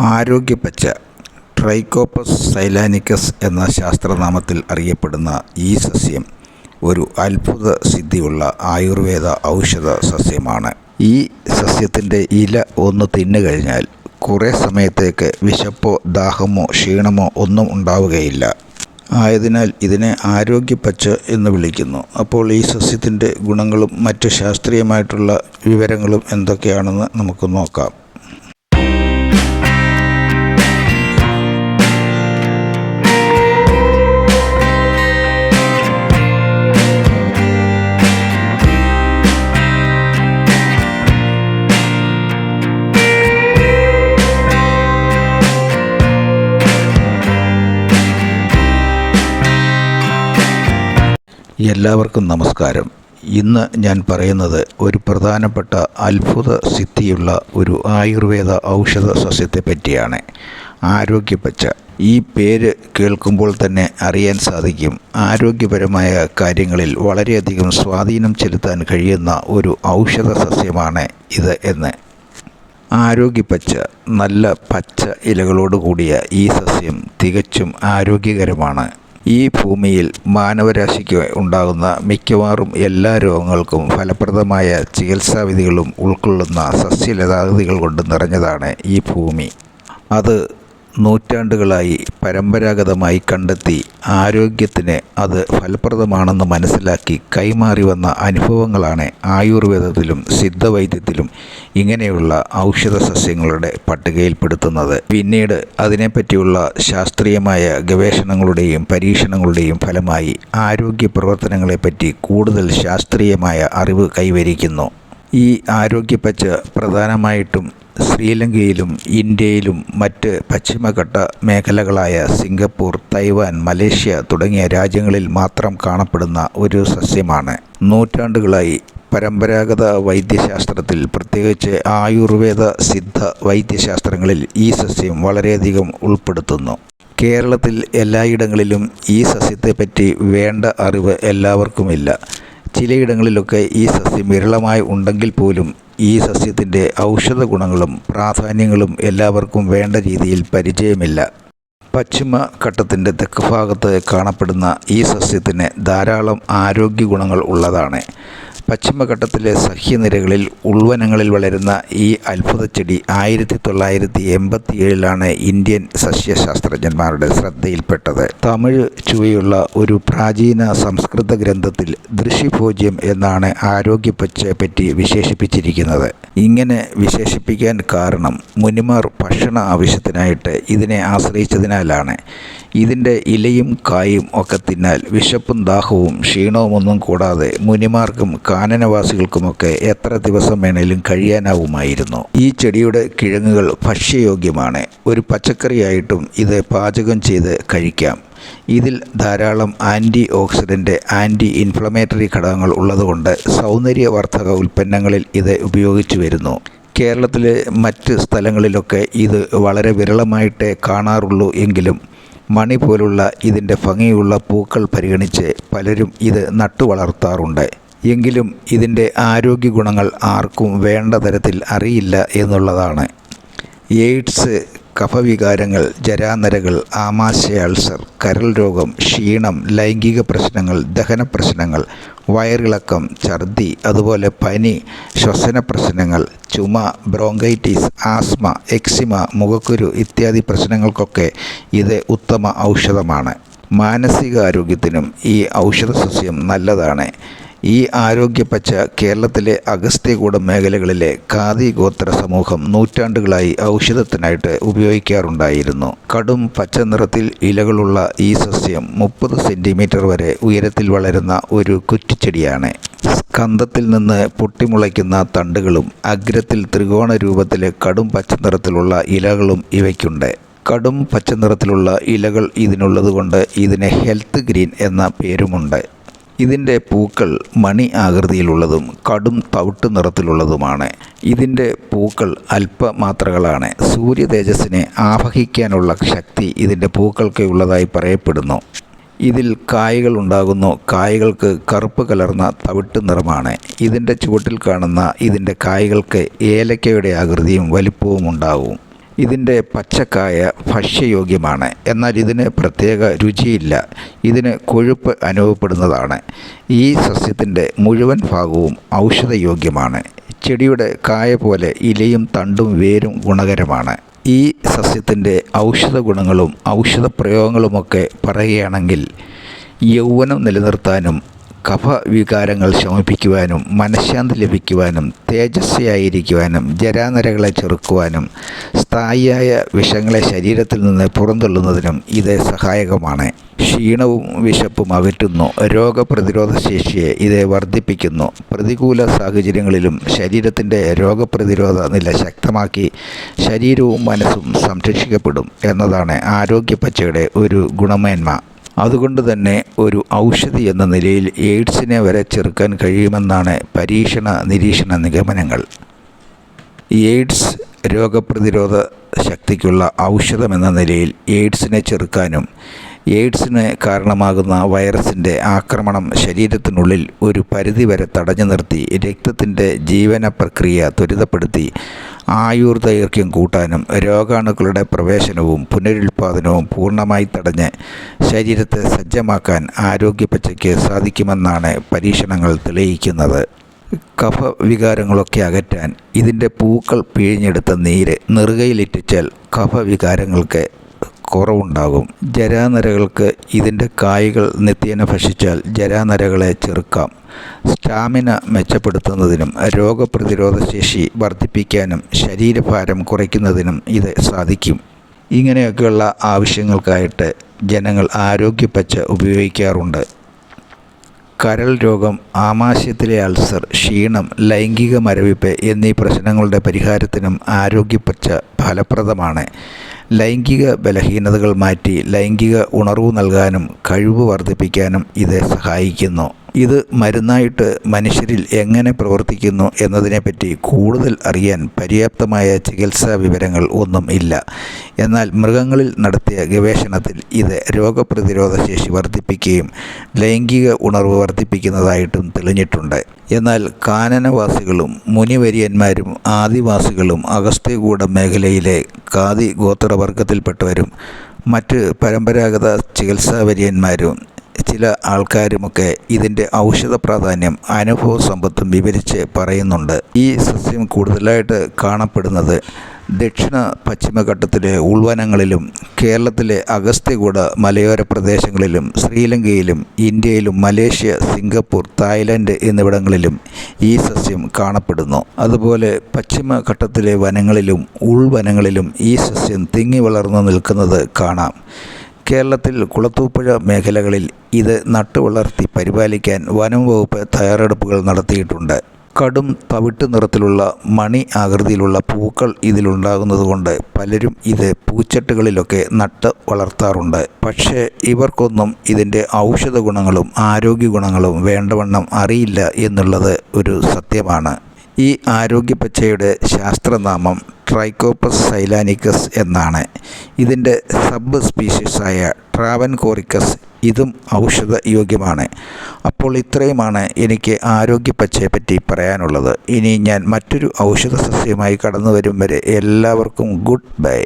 ആരോഗ്യപ്പച്ച ട്രൈക്കോപ്പസ് സൈലാനിക്കസ് എന്ന ശാസ്ത്രനാമത്തിൽ അറിയപ്പെടുന്ന ഈ സസ്യം ഒരു അത്ഭുത സിദ്ധിയുള്ള ആയുർവേദ ഔഷധ സസ്യമാണ്. ഈ സസ്യത്തിന്റെ ഇല ഒന്ന് തിന്നു കഴിഞ്ഞാൽ കുറേ സമയത്തേക്ക് വിശപ്പോ ദാഹമോ ക്ഷീണമോ ഒന്നും ഉണ്ടാവുകയില്ല. ആയതിനാൽ ഇതിനെ ആരോഗ്യപ്പച്ച എന്ന് വിളിക്കുന്നു. അപ്പോൾ ഈ സസ്യത്തിന്റെ ഗുണങ്ങളും മറ്റ് ശാസ്ത്രീയമായിട്ടുള്ള വിവരങ്ങളും എന്തൊക്കെയാണെന്ന് നമുക്ക് നോക്കാം. എല്ലാവർക്കും നമസ്കാരം. ഇന്ന് ഞാൻ പറയുന്നത് ഒരു പ്രധാനപ്പെട്ട അത്ഭുത സിദ്ധിയുള്ള ഒരു ആയുർവേദ ഔഷധ സസ്യത്തെ പറ്റിയാണ്. ആരോഗ്യപ്പച്ച ഈ പേര് കേൾക്കുമ്പോൾ തന്നെ അറിയാൻ സാധിക്കും. ആരോഗ്യപരമായ കാര്യങ്ങളിൽ വളരെയധികം സ്വാധീനം ചെലുത്താൻ കഴിയുന്ന ഒരു ഔഷധ സസ്യമാണ് ഇത് എന്ന്. ആരോഗ്യപ്പച്ച നല്ല പച്ച ഇലകളോട് കൂടിയ ഈ സസ്യം തികച്ചും ആരോഗ്യകരമാണ്. ഈ ഭൂമിയിൽ മാനവരാശിക്ക് ഉണ്ടാകുന്ന മിക്കവാറും എല്ലാ രോഗങ്ങൾക്കും ഫലപ്രദമായ ചികിത്സാവിധികളും ഉൾക്കൊള്ളുന്ന സസ്യലതാദികൾ കൊണ്ട് നിറഞ്ഞതാണ് ഈ ഭൂമി. അത് നൂറ്റാണ്ടുകളായി പരമ്പരാഗതമായി കണ്ടെത്തി ആരോഗ്യത്തിന് അത് ഫലപ്രദമാണെന്ന് മനസ്സിലാക്കി കൈമാറി വന്ന അനുഭവങ്ങളാണ് ആയുർവേദത്തിലും സിദ്ധവൈദ്യത്തിലും ഇങ്ങനെയുള്ള ഔഷധ സസ്യങ്ങളുടെ പട്ടികയിൽപ്പെടുത്തുന്നത്. പിന്നീട് അതിനെപ്പറ്റിയുള്ള ശാസ്ത്രീയമായ ഗവേഷണങ്ങളുടെയും പരീക്ഷണങ്ങളുടെയും ഫലമായി ആരോഗ്യ പ്രവർത്തനങ്ങളെപ്പറ്റി കൂടുതൽ ശാസ്ത്രീയമായ അറിവ് കൈവരിക്കുന്നു. ഈ ആരോഗ്യപ്പച്ച പ്രധാനമായിട്ടും ശ്രീലങ്കയിലും ഇന്ത്യയിലും മറ്റ് പശ്ചിമഘട്ട മേഖലകളായ സിംഗപ്പൂർ തൈവാൻ മലേഷ്യ തുടങ്ങിയ രാജ്യങ്ങളിൽ മാത്രം കാണപ്പെടുന്ന ഒരു സസ്യമാണ്. നൂറ്റാണ്ടുകളായി പരമ്പരാഗത വൈദ്യശാസ്ത്രത്തിൽ പ്രത്യേകിച്ച് ആയുർവേദ സിദ്ധ വൈദ്യശാസ്ത്രങ്ങളിൽ ഈ സസ്യം വളരെയധികം ഉൾപ്പെടുത്തുന്നു. കേരളത്തിൽ എല്ലായിടങ്ങളിലും ഈ സസ്യത്തെപ്പറ്റി വേണ്ട അറിവ് എല്ലാവർക്കുമില്ല. ചിലയിടങ്ങളിലൊക്കെ ഈ സസ്യം വിരളമായി ഉണ്ടെങ്കിൽ പോലും ഈ സസ്യത്തിന്റെ ഔഷധ ഗുണങ്ങളും പ്രാധാന്യങ്ങളും എല്ലാവർക്കും വേണ്ട രീതിയിൽ പരിചയമില്ല. പശ്ചിമ ഘട്ടത്തിന്റെ തെക്ക് ഭാഗത്ത് കാണപ്പെടുന്ന ഈ സസ്യത്തിന് ധാരാളം ആരോഗ്യ ഗുണങ്ങൾ ഉള്ളതാണ്. പശ്ചിമഘട്ടത്തിലെ സഹ്യനിരകളിൽ ഉൾവനങ്ങളിൽ വളരുന്ന ഈ അത്ഭുത ചെടി ആയിരത്തി തൊള്ളായിരത്തി എൺപത്തി ഏഴിലാണ് ഇന്ത്യൻ സസ്യശാസ്ത്രജ്ഞന്മാരുടെ ശ്രദ്ധയിൽപ്പെട്ടത്. തമിഴ് ചുവയുള്ള ഒരു പ്രാചീന സംസ്കൃത ഗ്രന്ഥത്തിൽ ദൃശ്യഭോജ്യം എന്നാണ് ആരോഗ്യപ്പച്ചയെ വിശേഷിപ്പിച്ചിരിക്കുന്നത്. ഇങ്ങനെ വിശേഷിപ്പിക്കാൻ കാരണം മുനിമാർ ഭക്ഷണ ആവശ്യത്തിനായിട്ട് ഇതിനെ ആശ്രയിച്ചതിനാലാണ്. ഇതിന്റെ ഇലയും കായും ഒക്കെ തിന്നാൽ വിശപ്പും ദാഹവും ക്ഷീണവുമൊന്നും കൂടാതെ മുനിമാർക്കും കാനനവാസികൾക്കുമൊക്കെ എത്ര ദിവസം വേണേലും കഴിയാനാവുമായിരുന്നു. ഈ ചെടിയുടെ കിഴങ്ങുകൾ ഭക്ഷ്യയോഗ്യമാണ്. ഒരു പച്ചക്കറിയായിട്ടും ഇത് പാചകം ചെയ്ത് കഴിക്കാം. ഇതിൽ ധാരാളം ആന്റി ഓക്സിഡന്റ് ആന്റി ഇൻഫ്ലമേറ്ററി ഘടകങ്ങൾ ഉള്ളതുകൊണ്ട് സൗന്ദര്യവർദ്ധക ഉൽപ്പന്നങ്ങളിൽ ഇത് ഉപയോഗിച്ചു വരുന്നു. കേരളത്തിലെ മറ്റ് സ്ഥലങ്ങളിലൊക്കെ ഇത് വളരെ വിരളമായിട്ടേ കാണാറുള്ളൂ എങ്കിലും മണി പോലുള്ള ഇതിന്റെ ഭംഗിയുള്ള പൂക്കൾ പരിഗണിച്ച് പലരും ഇത് നട്ടു വളർത്താറുണ്ട്. എങ്കിലും ഇതിന്റെ ആരോഗ്യ ഗുണങ്ങൾ ആർക്കും വേണ്ട തരത്തിൽ അറിയില്ല എന്നുള്ളതാണ്. എയ്ഡ്സ് കഫവികാരങ്ങൾ ജരാനരകൾ ആമാശയ അൾസർ കരൾ രോഗം ക്ഷീണം ലൈംഗിക പ്രശ്നങ്ങൾ ദഹന പ്രശ്നങ്ങൾ വയറിളക്കം ഛർദി അതുപോലെ പനി ശ്വസന പ്രശ്നങ്ങൾ ചുമ ബ്രോങ്കൈറ്റിസ് ആസ്മ എക്സിമ മുഖക്കുരു ഇത്യാദി പ്രശ്നങ്ങൾക്കൊക്കെ ഇത് ഉത്തമ ഔഷധമാണ്. മാനസികാരോഗ്യത്തിനും ഈ ഔഷധസസ്യം നല്ലതാണ്. ഈ ആരോഗ്യപ്പച്ച കേരളത്തിലെ അഗസ്ത്യകൂടം മേഖലകളിലെ ഖാദി ഗോത്ര സമൂഹം നൂറ്റാണ്ടുകളായി ഔഷധത്തിനായിട്ട് ഉപയോഗിക്കാറുണ്ടായിരുന്നു. കടും പച്ച നിറത്തിൽ ഇലകളുള്ള ഈ സസ്യം മുപ്പത് സെന്റിമീറ്റർ വരെ ഉയരത്തിൽ വളരുന്ന ഒരു കുറ്റിച്ചെടിയാണ്. സ്കന്ധത്തിൽ നിന്ന് പൊട്ടിമുളയ്ക്കുന്ന തണ്ടുകളും അഗ്രത്തിൽ ത്രികോണ രൂപത്തിലെ കടും പച്ച നിറത്തിലുള്ള ഇലകളും ഇവയ്ക്കുണ്ട്. കടും പച്ച നിറത്തിലുള്ള ഇലകൾ ഇതിനുള്ളതുകൊണ്ട് ഇതിന് ഹെൽത്ത് ഗ്രീൻ എന്ന പേരുമുണ്ട്. ഇതിന്റെ പൂക്കൾ മണി ആകൃതിയിലുള്ളതും കടും തവിട്ട് നിറത്തിലുള്ളതുമാണ്. ഇതിന്റെ പൂക്കൾ അല്പമാത്രകളാണ്. സൂര്യ തേജസ്സിനെ ആവഹിക്കാനുള്ള ശക്തി ഇതിന്റെ പൂക്കൾക്ക് ഉള്ളതായി പറയപ്പെടുന്നു. ഇതിൽ കായ്കൾ ഉണ്ടാകുന്നു. കായ്കൾക്ക് കറുപ്പ് കലർന്ന തവിട്ട് നിറമാണ്. ഇതിന്റെ ചുവട്ടിൽ കാണുന്ന ഇതിന്റെ കായ്കൾക്ക് ഏലക്കയുടെ ആകൃതിയും വലിപ്പവും ഉണ്ടാകും. ഇതിന്റെ പച്ചക്കായ ഭക്ഷ്യയോഗ്യമാണ്. എന്നാൽ ഇതിന് പ്രത്യേക രുചിയില്ല. ഇതിന് കൊഴുപ്പ് അനുഭവപ്പെടുന്നതാണ്. ഈ സസ്യത്തിന്റെ മുഴുവൻ ഭാഗവും ഔഷധയോഗ്യമാണ്. ചെടിയുടെ കായ പോലെ ഇലയും തണ്ടും വേരും ഗുണകരമാണ്. ഈ സസ്യത്തിന്റെ ഔഷധ ഗുണങ്ങളും ഔഷധ പ്രയോഗങ്ങളുമൊക്കെ പറയുകയാണെങ്കിൽ യൗവനം നിലനിർത്താനും കഫവികാരങ്ങൾ ശമിപ്പിക്കുവാനും മനഃശാന്തി ലഭിക്കുവാനും തേജസ്വിയായിരിക്കുവാനും ജരാനരകളെ ചെറുക്കുവാനും സ്ഥായിയായ വിഷങ്ങളെ ശരീരത്തിൽ നിന്ന് പുറന്തള്ളുന്നതിനും ഇത് സഹായകമാണ്. ക്ഷീണവും വിശപ്പും അകറ്റുന്നു. രോഗപ്രതിരോധ ശേഷിയെ ഇത് വർദ്ധിപ്പിക്കുന്നു. പ്രതികൂല സാഹചര്യങ്ങളിലും ശരീരത്തിന്റെ രോഗപ്രതിരോധ നില ശക്തമാക്കി ശരീരവും മനസ്സും സംരക്ഷിക്കപ്പെടും എന്നതാണ് ആരോഗ്യപ്പച്ചയുടെ ഒരു ഗുണമേന്മ. അതുകൊണ്ട് തന്നെ ഒരു ഔഷധി എന്ന നിലയിൽ എയ്ഡ്സിനെ വരെ ചെറുക്കാൻ കഴിയുമെന്നാണ് പരീക്ഷണ നിരീക്ഷണ നിഗമനങ്ങൾ. എയ്ഡ്സ് രോഗപ്രതിരോധ ശക്തിക്കുള്ള ഔഷധമെന്ന നിലയിൽ എയ്ഡ്സിനെ ചെറുക്കാനും എയ്ഡ്സിന് കാരണമാകുന്ന വൈറസിന്റെ ആക്രമണം ശരീരത്തിനുള്ളിൽ ഒരു പരിധിവരെ തടഞ്ഞു നിർത്തി രക്തത്തിന്റെ ജീവന പ്രക്രിയ ത്വരിതപ്പെടുത്തി ആയുർദൈർഘ്യം കൂട്ടാനും രോഗാണുക്കളുടെ പ്രവേശനവും പുനരുൽപാദനവും പൂർണമായി തടഞ്ഞ് ശരീരത്തെ സജ്ജമാക്കാൻ ആരോഗ്യ പച്ചയ്ക്ക് സാധിക്കുമെന്നാണ് പരീക്ഷണങ്ങൾ തെളിയിക്കുന്നത്. കഫ വികാരങ്ങളൊക്കെ അകറ്റാൻ ഇതിന്റെ പൂക്കൾ പിഴിഞ്ഞെടുത്ത നീര് നെറുകയിലിറ്റിച്ചാൽ കഫവികാരങ്ങൾക്ക് കുറവുണ്ടാകും. ജരാനരകൾക്ക് ഇതിന്റെ കായ്കൾ നിത്യേന ഭക്ഷിച്ചാൽ ജരാനരകളെ ചെറുക്കാം. സ്റ്റാമിന മെച്ചപ്പെടുത്തുന്നതിനും രോഗപ്രതിരോധ ശേഷി വർദ്ധിപ്പിക്കാനും ശരീരഭാരം കുറയ്ക്കുന്നതിനും ഇത് സാധിക്കും. ഇങ്ങനെയൊക്കെയുള്ള ആവശ്യങ്ങൾക്കായിട്ട് ജനങ്ങൾ ആരോഗ്യപ്പച്ച ഉപയോഗിക്കാറുണ്ട്. കരൾ രോഗം ആമാശയത്തിലെ അൾസർ ക്ഷീണം ലൈംഗിക മരവിപ്പ് എന്നീ പ്രശ്നങ്ങളുടെ പരിഹാരത്തിനും ആരോഗ്യപ്പച്ച ഫലപ്രദമാണ്. ലൈംഗിക ബലഹീനതകൾ മാറ്റി ലൈംഗിക ഉണർവ് നൽകാനും കഴിവ് വർദ്ധിപ്പിക്കാനും ഇത് സഹായിക്കുന്നു. ഇത് മരുന്നായിട്ട് മനുഷ്യരിൽ എങ്ങനെ പ്രവർത്തിക്കുന്നു എന്നതിനെപ്പറ്റി കൂടുതൽ അറിയാൻ പര്യാപ്തമായ ചികിത്സാ വിവരങ്ങൾ ഒന്നും ഇല്ല. എന്നാൽ മൃഗങ്ങളിൽ നടത്തിയ ഗവേഷണത്തിൽ ഇത് രോഗപ്രതിരോധ ശേഷി വർദ്ധിപ്പിക്കുകയും ലൈംഗിക ഉണർവ് വർദ്ധിപ്പിക്കുന്നതായിട്ടും തെളിഞ്ഞിട്ടുണ്ട്. എന്നാൽ കാനനവാസികളും മുനിവര്യന്മാരും ആദിവാസികളും അഗസ്ത്യകൂട മേഖലയിലെ കാതി ഗോത്രവർഗത്തിൽപ്പെട്ടവരും മറ്റ് പരമ്പരാഗത ചികിത്സാവര്യന്മാരും ചില ആൾക്കാരുമൊക്കെ ഇതിന്റെ ഔഷധ പ്രാധാന്യം അനുഭവ സമ്പത്തും വിവരിച്ച് പറയുന്നുണ്ട്. ഈ സസ്യം കൂടുതലായിട്ട് കാണപ്പെടുന്നത് ദക്ഷിണ പശ്ചിമഘട്ടത്തിലെ ഉൾവനങ്ങളിലും കേരളത്തിലെ അഗസ്ത്യകൂട മലയോര പ്രദേശങ്ങളിലും ശ്രീലങ്കയിലും ഇന്ത്യയിലും മലേഷ്യ സിംഗപ്പൂർ തായ്ലൻഡ് എന്നിവിടങ്ങളിലും ഈ സസ്യം കാണപ്പെടുന്നു. അതുപോലെ പശ്ചിമഘട്ടത്തിലെ വനങ്ങളിലും ഉൾവനങ്ങളിലും ഈ സസ്യം തിങ്ങി വളർന്നു നിൽക്കുന്നത് കാണാം. കേരളത്തിൽ കുളത്തൂപ്പുഴ മേഖലകളിൽ ഇത് നട്ടുവളർത്തി പരിപാലിക്കാൻ വനം വകുപ്പ് തയ്യാറെടുപ്പുകൾ നടത്തിയിട്ടുണ്ട്. കടും തവിട്ട് നിറത്തിലുള്ള മണി ആകൃതിയിലുള്ള പൂക്കൾ ഇതിലുണ്ടാകുന്നതുകൊണ്ട് പലരും ഇത് പൂച്ചട്ടുകളിലൊക്കെ നട്ട് വളർത്താറുണ്ട്. പക്ഷേ ഇവർക്കൊന്നും ഇതിന്റെ ഔഷധ ഗുണങ്ങളും ആരോഗ്യ ഗുണങ്ങളും വേണ്ടവണ്ണം അറിയില്ല എന്നുള്ളത് ഒരു സത്യമാണ്. ഈ ആരോഗ്യപ്പച്ചയുടെ ശാസ്ത്രനാമം ട്രൈക്കോപ്പസ് സൈലാനിക്കസ് എന്നാണ്. ഇതിന്റെ സബ് സ്പീഷീസായ ട്രാവൻ കോറിക്കസ് ഇതും ഔഷധ യോഗ്യമാണ് അപ്പോൾ ഇത്രയുമാണ് എനിക്ക് ആരോഗ്യ പച്ചയെ പറ്റി പറയാനുള്ളത്. ഇനി ഞാൻ മറ്റൊരു ഔഷധ സസ്യമായി കടന്നു വരും വരെ എല്ലാവർക്കും ഗുഡ് ബൈ